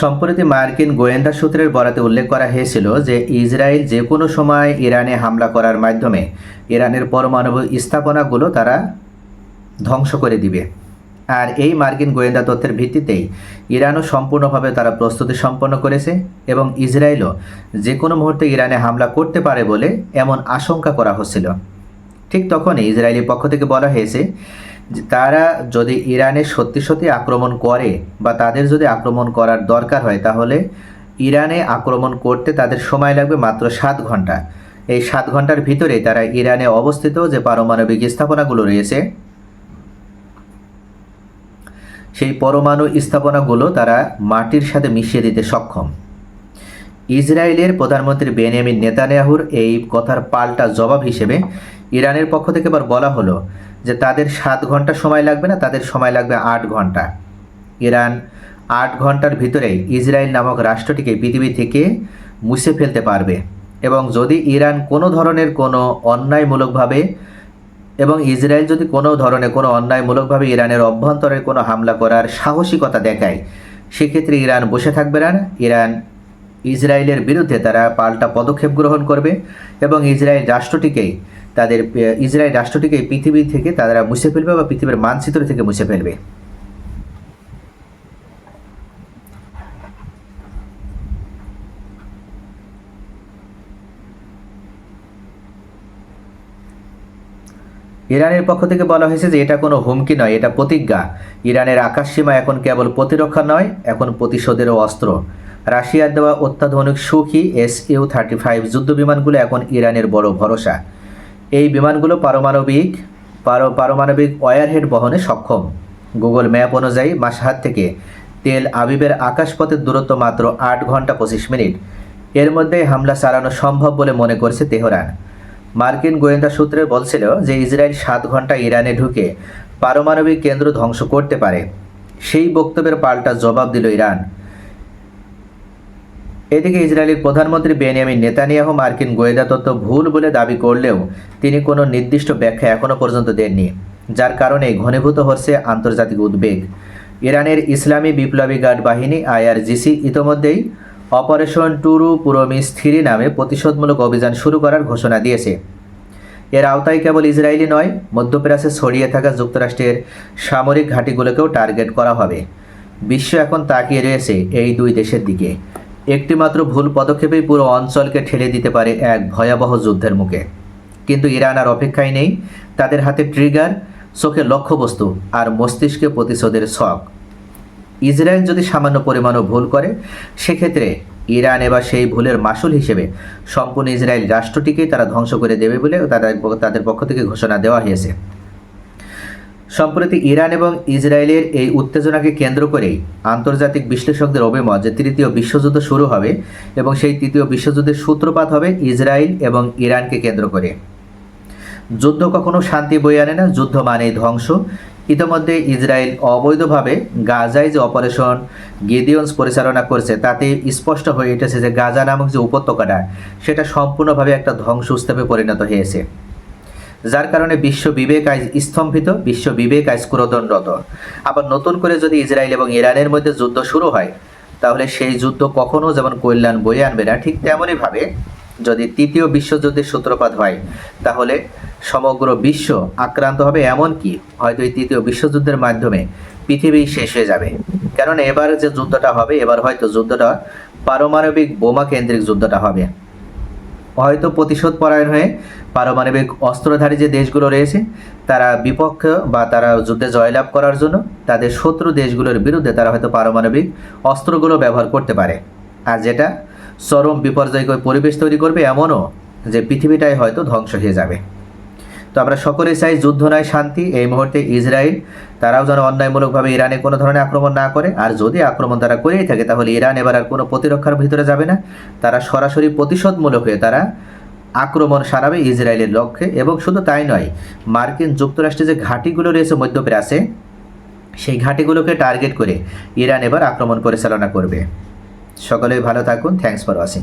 সম্প্রতি মার্কিন গোয়েন্দা সূত্রের বরাতে উল্লেখ করা হয়েছিল যে ইসরায়েল যে কোনো সময় ইরানে হামলা করার মাধ্যমে ইরানের পরমাণু স্থাপনাগুলো তারা ধ্বংস করে দিবে। আর এই মার্কিন গোয়েন্দা তথ্যের ভিত্তিতেই ইরানও সম্পূর্ণভাবে তারা প্রস্তুতি সম্পন্ন করেছে এবং ইসরায়েলও যে কোনো মুহূর্তে ইরানে হামলা করতে পারে বলে এমন আশঙ্কা করা হচ্ছিল। ঠিক তখনই ইসরায়েলি পক্ষ থেকে বলা হয়েছে তারা যদি ইরানে সত্যি সত্যি আক্রমণ করে বা তাদের যদি আক্রমণ করার দরকার হয়, তাহলে ইরানে আক্রমণ করতে তাদের সময় লাগবে মাত্র সাত ঘণ্টা। এই সাত ঘণ্টার ভিতরে তারা ইরানে অবস্থিত যে পারমাণবিক স্থাপনাগুলো রয়েছে, সেই পরমাণু স্থাপনাগুলো তারা মাটির সাথে মিশিয়ে দিতে সক্ষম। ইসরায়েলের প্রধানমন্ত্রী বেনিয়ামিন নেতানিয়াহুর এই কথার পাল্টা জবাব হিসেবে ইরানের পক্ষ থেকে এবার বলা হলো যে তাদের সাত ঘণ্টা সময় লাগবে না, তাদের সময় লাগবে আট ঘণ্টা। ইরান আট ঘণ্টার ভিতরেই ইসরায়েল নামক রাষ্ট্রটিকে পৃথিবী থেকে মুছে ফেলতে পারবে এবং যদি ইরান কোনো ধরনের কোনো অন্যায়মূলকভাবে এবং ইসরায়েল যদি কোনো ধরনের কোনো অন্যায়মূলকভাবে ইরানের অভ্যন্তরে কোনো হামলা করার সাহসিকতা দেখায়, সেক্ষেত্রে ইরান বসে থাকবে না। ইরান ইসরায়েলের বিরুদ্ধে তারা পাল্টা পদক্ষেপ গ্রহণ করবে এবং ইসরায়েল রাষ্ট্রটিকেই তাদের, ইসরায়েল রাষ্ট্রটিকে পৃথিবী থেকে তারা মুছে ফেলবে বা পৃথিবীর মানচিত্র থেকে মুছে ফেলবে। ইরানের পক্ষ থেকে বলা হয়েছে যে এটা কোনো হুমকি নয়, এটা প্রতিজ্ঞা। ইরানের আকাশসীমা এখন কেবল প্রতিরক্ষা নয়, এখন প্রতিশোধেরও অস্ত্র। রাশিয়ার দেওয়া অত্যাধুনিক সুখী এস ইউ থার্টি ফাইভ যুদ্ধ বিমানগুলো এখন ইরানের বড় ভরসা। এই বিমানগুলো পারমাণবিক, পার- পারমাণবিক ওয়ারহেড বহনে সক্ষম। গুগল ম্যাপ অনুযায়ী মাসহাদ থেকে তেল আবিবের আকাশপথের দূরত্ব মাত্র আট ঘণ্টা পঁচিশ মিনিট। এর মধ্যে হামলা চালানো সম্ভব বলে মনে করছে তেহরান। মার্কিন গোয়েন্দা সূত্রে বলছিল যে ইসরায়েল সাত ঘণ্টা ইরানে ঢুকে পারমাণবিক কেন্দ্র ধ্বংস করতে পারে। সেই বক্তব্যের পাল্টা জবাব দিল ইরান। এদিকে ইসরায়েলের প্রধানমন্ত্রী বেনিয়ামিন নেতানিয়াহু মার্কিন গোয়েন্দা তত্ত্ব ভুল বলে দাবি করলেও তিনি কোনো নির্দিষ্ট ব্যাখ্যা এখনও পর্যন্ত দেননি, যার কারণে ঘনীভূত হচ্ছে আন্তর্জাতিক উদ্বেগ। ইরানের ইসলামী বিপ্লবী গার্ড বাহিনী আইআরজিসি ইতোমধ্যেই অপারেশন টুরু পুরমিস থ্রি নামে প্রতিশোধমূলক অভিযান শুরু করার ঘোষণা দিয়েছে। এর আওতায় কেবল ইসরায়েলি নয়, মধ্যপ্রাচ্যে ছড়িয়ে থাকা যুক্তরাষ্ট্রের সামরিক ঘাঁটিগুলোকেও টার্গেট করা হবে। বিশ্ব এখন তাকিয়ে রয়েছে এই দুই দেশের দিকে। একটিমাত্র ভুল পদক্ষেপেই পুরো অঞ্চলকে ঠেলে দিতে পারে এক ভয়াবহ যুদ্ধের মুখে। কিন্তু ইরান আর অপেক্ষায় নেই। তাদের হাতে ট্রিগার, চোখে লক্ষ্যবস্তু আর মস্তিষ্কে প্রতিশোধের শখ ইসরায়েল যদি সামান্য পরিমাণও ভুল করে, সেক্ষেত্রে ইরান এবার সেই ভুলের মাসুল হিসেবে সম্পূর্ণ ইসরায়েল রাষ্ট্রটিকেই তারা ধ্বংস করে দেবে বলে তাদের তাদের পক্ষ থেকে ঘোষণা দেওয়া হয়েছে। সম্প্রতি ইরান এবং ইসরায়েলের এই উত্তেজনাকে কেন্দ্র করেই আন্তর্জাতিক বিশ্লেষকদের অভিমত যে তৃতীয় বিশ্বযুদ্ধ শুরু হবে এবং সেই তৃতীয় বিশ্বযুদ্ধের সূত্রপাত হবে ইসরায়েল এবং ইরানকে কেন্দ্র করে। যুদ্ধ কখনো শান্তি বয়ে আনে না, যুদ্ধ মানেই ধ্বংস। ইতিমধ্যে ইসরায়েল অবৈধভাবে গাজায় যে অপারেশন গেদিয়ন্স পরিচালনা করছে, তাতে স্পষ্ট হয়ে উঠেছে যে গাজা নামক যে উপত্যকাটা, সেটা সম্পূর্ণভাবে একটা ধ্বংসস্তূপে পরিণত হয়েছে। যার কারণে বিশ্ব বিবেক আজ স্তম্ভিত, বিশ্ব বিবেক আজ ক্রোধনরত। আবার নতুন করে যদি ইসরায়েল এবং ইরানের মধ্যে যুদ্ধ শুরু হয়, তাহলে সেই যুদ্ধ কখনো যেমন কল্যাণ বয়ে আনবে না, ঠিক তেমনইভাবে যদি তৃতীয় বিশ্বযুদ্ধের সূত্রপাত হয়, তাহলে সমগ্র বিশ্ব আক্রান্ত হবে এমন কি হয়তো এই তৃতীয় বিশ্বযুদ্ধের মাধ্যমে পৃথিবী শেষ হয়ে যাবে। কারণ এবার যে যুদ্ধটা হবে, এবার হয়তো যুদ্ধটা পারমাণবিক বোমা কেন্দ্রিক যুদ্ধটা হবে। হয়তো প্রতিশোধ পরায়ণ হয়ে পারমাণবিক অস্ত্রধারী যে দেশগুলো রয়েছে, তারা বিপক্ষ বা তারা যুদ্ধে জয়লাভ করার জন্য তাদের শত্রু দেশগুলোর বিরুদ্ধে তারা হয়তো পারমাণবিক অস্ত্রগুলো ব্যবহার করতে পারে। আর যেটা চরম বিপর্যয়কর পরিবেশ তৈরি করবে এমনও যে পৃথিবীটাই হয়তো ধ্বংস হয়ে যাবে। তো আমরা সকলে চাই যুদ্ধ নয়, শান্তি। এই মুহূর্তে ইসরায়েল তারাও যেন অন্যায়মূলকভাবে ইরানে কোনো ধরনের আক্রমণ না করে। আর যদি আক্রমণ তারা করেই থাকে, তাহলে ইরান এবার আর কোনো প্রতিরক্ষার ভিতরে যাবে না। তারা সরাসরি প্রতিশোধমূলক হয়ে তারা আক্রমণ সারাবে ইসরায়েলের লক্ষ্যে। এবং শুধু তাই নয়, মার্কিন যুক্তরাষ্ট্রে যে ঘাঁটিগুলো রয়েছে মধ্যপ্রাচ্যে সেই ঘাঁটিগুলোকে টার্গেট করে ইরান এবার আক্রমণ পরিচালনা করবে। সকলেই ভালো থাকুন। Thanks for watching.